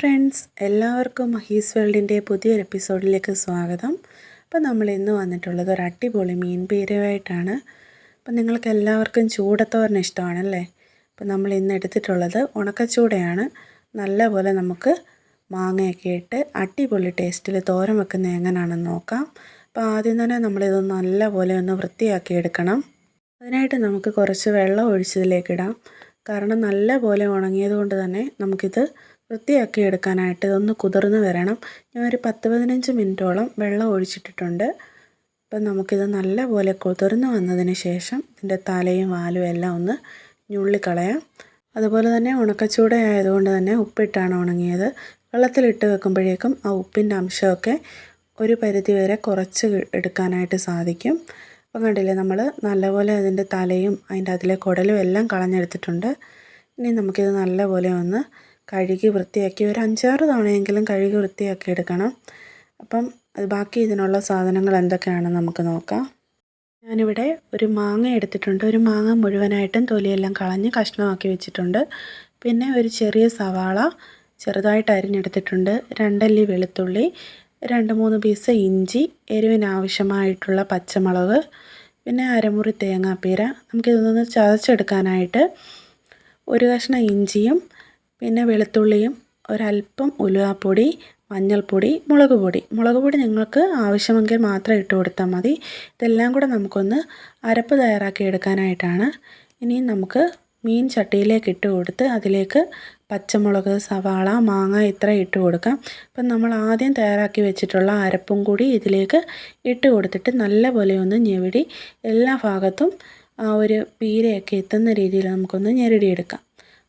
Friends എല്ലാവർക്കും മഹീസ് വേൾഡിന്റെ പുതിയൊരു എപ്പിസോഡിലേക്ക് സ്വാഗതം. അപ്പോൾ നമ്മൾ ഇന്ന് വന്നിട്ടുള്ളത് ഒരു അടിപൊളി മീൻ പേരുമായിട്ടാണ് അപ്പം നിങ്ങൾക്ക് എല്ലാവർക്കും ചൂടത്തോരൻ ഇഷ്ടമാണല്ലേ? അപ്പം നമ്മൾ ഇന്ന് എടുത്തിട്ടുള്ളത് ഉണക്കച്ചൂടയാണ്. നല്ലപോലെ നമുക്ക് മാങ്ങയൊക്കെ ഇട്ട് അടിപൊളി ടേസ്റ്റിൽ തോരൻ വെക്കുന്നത് എങ്ങനെയാണെന്ന് നോക്കാം. അപ്പോൾ ആദ്യം തന്നെ നമ്മളിത് നല്ലപോലെ ഒന്ന് വൃത്തിയാക്കി എടുക്കണം. അതിനായിട്ട് നമുക്ക് കുറച്ച് വെള്ളം ഒഴിച്ചതിലേക്കിടാം കാരണം നല്ല പോലെ ഉണങ്ങിയത് കൊണ്ട് തന്നെ നമുക്കിത് വൃത്തിയാക്കി എടുക്കാനായിട്ട് ഇതൊന്ന് കുതിർന്ന് വരണം. ഞാൻ ഒരു പത്ത് പതിനഞ്ച് മിനിറ്റോളം വെള്ളം ഒഴിച്ചിട്ടിട്ടുണ്ട്. അപ്പം നമുക്കിത് നല്ല പോലെ കുതിർന്ന് വന്നതിന് ശേഷം ഇതിന്റെ തലയും വാലും എല്ലാം ഒന്ന് ഞുള്ളിക്കളയാം. അതുപോലെ തന്നെ ഉണക്കച്ചൂട ആയതുകൊണ്ട് തന്നെ ഉപ്പിട്ടാണ് ഉണങ്ങിയത്. വെള്ളത്തിലിട്ട് വെക്കുമ്പോഴേക്കും ആ ഉപ്പിന്റെ അംശമൊക്കെ ഒരു പരിധി വരെ കുറച്ച് എടുക്കാനായിട്ട് സാധിക്കും. അപ്പം കണ്ടില്ലേ നമ്മൾ നല്ലപോലെ അതിന്റെ തലയും അതിന്റെ അതിലെ കുടലും എല്ലാം കളഞ്ഞെടുത്തിട്ടുണ്ട്. ഇനി നമുക്കിത് നല്ലപോലെ ഒന്ന് കഴുകി വൃത്തിയാക്കി ഒരു അഞ്ചാറ് തവണയെങ്കിലും കഴുകി വൃത്തിയാക്കി എടുക്കണം. അപ്പം അത് ബാക്കി ഇതിനുള്ള സാധനങ്ങൾ എന്തൊക്കെയാണെന്ന് നമുക്ക് നോക്കാം. ഞാനിവിടെ ഒരു മാങ്ങ എടുത്തിട്ടുണ്ട്. ഒരു മാങ്ങ മുഴുവനായിട്ടും തൊലിയെല്ലാം കളഞ്ഞ് കഷ്ണമാക്കി വെച്ചിട്ടുണ്ട്. പിന്നെ ഒരു ചെറിയ സവാള ചെറുതായിട്ട് അരിഞ്ഞെടുത്തിട്ടുണ്ട്. രണ്ടല്ലി വെളുത്തുള്ളി രണ്ട് മൂന്ന് പീസ് ഇഞ്ചി എരിവിനാവശ്യമായിട്ടുള്ള പച്ചമുളക് പിന്നെ അരമുറി തേങ്ങാപ്പീര. നമുക്കിതൊന്ന് ചതച്ചെടുക്കാനായിട്ട് ഒരു കഷ്ണം ഇഞ്ചിയും പിന്നെ വെളുത്തുള്ളിയും ഒരല്പം ഉലുവാപ്പൊടി മഞ്ഞൾപ്പൊടി മുളക് പൊടി. മുളക് പൊടി നിങ്ങൾക്ക് ആവശ്യമെങ്കിൽ മാത്രം ഇട്ട് കൊടുത്താൽ മതി. ഇതെല്ലാം കൂടെ നമുക്കൊന്ന് അരപ്പ് തയ്യാറാക്കി എടുക്കാനായിട്ടാണ്. ഇനി നമുക്ക് മീൻ ചട്ടിയിലേക്ക് ഇട്ട് കൊടുത്ത് അതിലേക്ക് പച്ചമുളക് സവാള മാങ്ങ ഇത്ര ഇട്ട് കൊടുക്കാം. അപ്പം നമ്മൾ ആദ്യം തയ്യാറാക്കി വെച്ചിട്ടുള്ള അരപ്പും കൂടി ഇതിലേക്ക് ഇട്ട് കൊടുത്തിട്ട് നല്ലപോലെ ഒന്ന് ഞെവിടി എല്ലാ ഭാഗത്തും ആ ഒരു പീരയൊക്കെ എത്തുന്ന രീതിയിൽ നമുക്കൊന്ന് ഞെരടിയെടുക്കാം.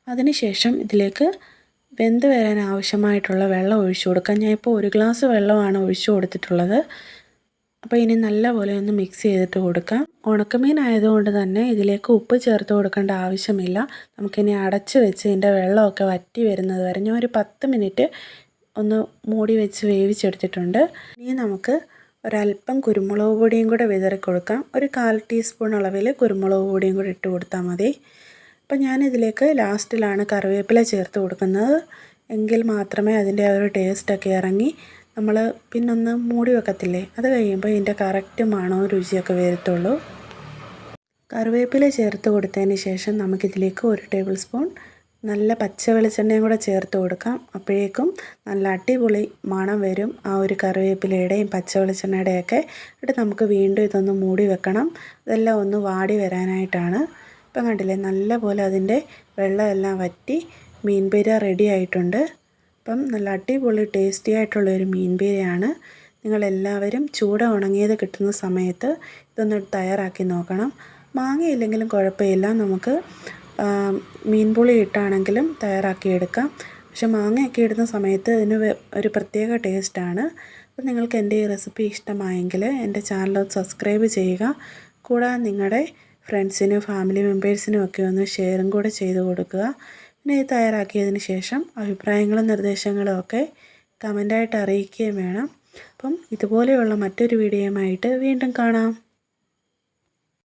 അതിനുശേഷം ഇതിലേക്ക് വെന്ത് വരാൻ ആവശ്യമായിട്ടുള്ള വെള്ളം ഒഴിച്ചു കൊടുക്കാം. ഞാൻ ഇപ്പോൾ ഒരു ഗ്ലാസ് വെള്ളമാണ് ഒഴിച്ചു കൊടുത്തിട്ടുള്ളത്. അപ്പോൾ ഇനി നല്ലപോലെ ഒന്ന് മിക്സ് ചെയ്തിട്ട് കൊടുക്കാം. ഉണക്കമീൻ ആയതുകൊണ്ട് തന്നെ ഇതിലേക്ക് ഉപ്പ് ചേർത്ത് കൊടുക്കേണ്ട ആവശ്യമില്ല. നമുക്കിനി അടച്ച് വെച്ച് ഇതിന്റെ വെള്ളമൊക്കെ വറ്റി വരുന്നത് വരെ ഞാൻ ഒരു പത്ത് മിനിറ്റ് ഒന്ന് മൂടി വെച്ച് വേവിച്ചെടുത്തിട്ടുണ്ട്. ഇനി നമുക്ക് ഒരല്പം കുരുമുളക് പൊടിയും കൂടെ വിതറി കൊടുക്കാം. ഒരു കാൽ ടീസ്പൂൺ അളവിൽ കുരുമുളക് പൊടിയും കൂടെ ഇട്ട് കൊടുത്താൽ മതി. അപ്പം ഞാനിതിലേക്ക് ലാസ്റ്റിലാണ് കറിവേപ്പില ചേർത്ത് കൊടുക്കുന്നത്. എങ്കിൽ മാത്രമേ അതിന്റെ ആ ഒരു ടേസ്റ്റൊക്കെ ഇറങ്ങി നമ്മൾ പിന്നൊന്ന് മൂടി വെക്കത്തില്ലേ? അത് കഴിയുമ്പോൾ ഇതിന്റെ കറക്റ്റ് മണവും രുചിയൊക്കെ വരത്തുള്ളൂ. കറിവേപ്പില ചേർത്ത് കൊടുത്തതിന് ശേഷം നമുക്കിതിലേക്ക് ഒരു ടേബിൾ സ്പൂൺ നല്ല പച്ച വെളിച്ചെണ്ണയും കൂടെ ചേർത്ത് കൊടുക്കാം. അപ്പോഴേക്കും നല്ല അടിപൊളി മണം വരും ആ ഒരു കറിവേപ്പിലയുടെയും പച്ച വെളിച്ചെണ്ണയുടെയൊക്കെ. എന്നിട്ട് നമുക്ക് വീണ്ടും ഇതൊന്ന് മൂടി വെക്കണം. ഇതെല്ലാം ഒന്ന് വാടി വരാനായിട്ടാണ്. ഇപ്പം കണ്ടില്ലേ? നല്ല പോലെ അതിന്റെ വെള്ളമെല്ലാം വറ്റി മീൻ പീര റെഡി ആയിട്ടുണ്ട്. അപ്പം നല്ല അടിപൊളി ടേസ്റ്റി ആയിട്ടുള്ളൊരു മീൻ പീരയാണ് നിങ്ങളെല്ലാവരും ചൂട ഉണങ്ങിയത് കിട്ടുന്ന സമയത്ത് ഇതൊന്ന് തയ്യാറാക്കി നോക്കണം. മാങ്ങയില്ലെങ്കിലും കുഴപ്പമില്ല. നമുക്ക് മീൻ പുളി ഇട്ടാണെങ്കിലും തയ്യാറാക്കിയെടുക്കാം പക്ഷെ മാങ്ങയൊക്കെ ഇടുന്ന സമയത്ത് ഇതിന് ഒരു പ്രത്യേക ടേസ്റ്റാണ്. അപ്പം നിങ്ങൾക്ക് എന്റെ ഈ റെസിപ്പി ഇഷ്ടമായെങ്കിൽ എന്റെ ചാനൽ സബ്സ്ക്രൈബ് ചെയ്യുക. കൂടാതെ നിങ്ങളുടെ ഫ്രണ്ട്സിനും ഫാമിലി മെമ്പേഴ്സിനും ഒക്കെ ഒന്ന് ഷെയറും കൂടെ ചെയ്ത് കൊടുക്കുക. ഇത് തയ്യാറാക്കിയതിന് ശേഷം അഭിപ്രായങ്ങളും നിർദ്ദേശങ്ങളും ഒക്കെ കമന്റായിട്ട് അറിയിക്കുകയും വേണം. അപ്പം ഇതുപോലെയുള്ള മറ്റൊരു വീഡിയോയുമായിട്ട് വീണ്ടും കാണാം.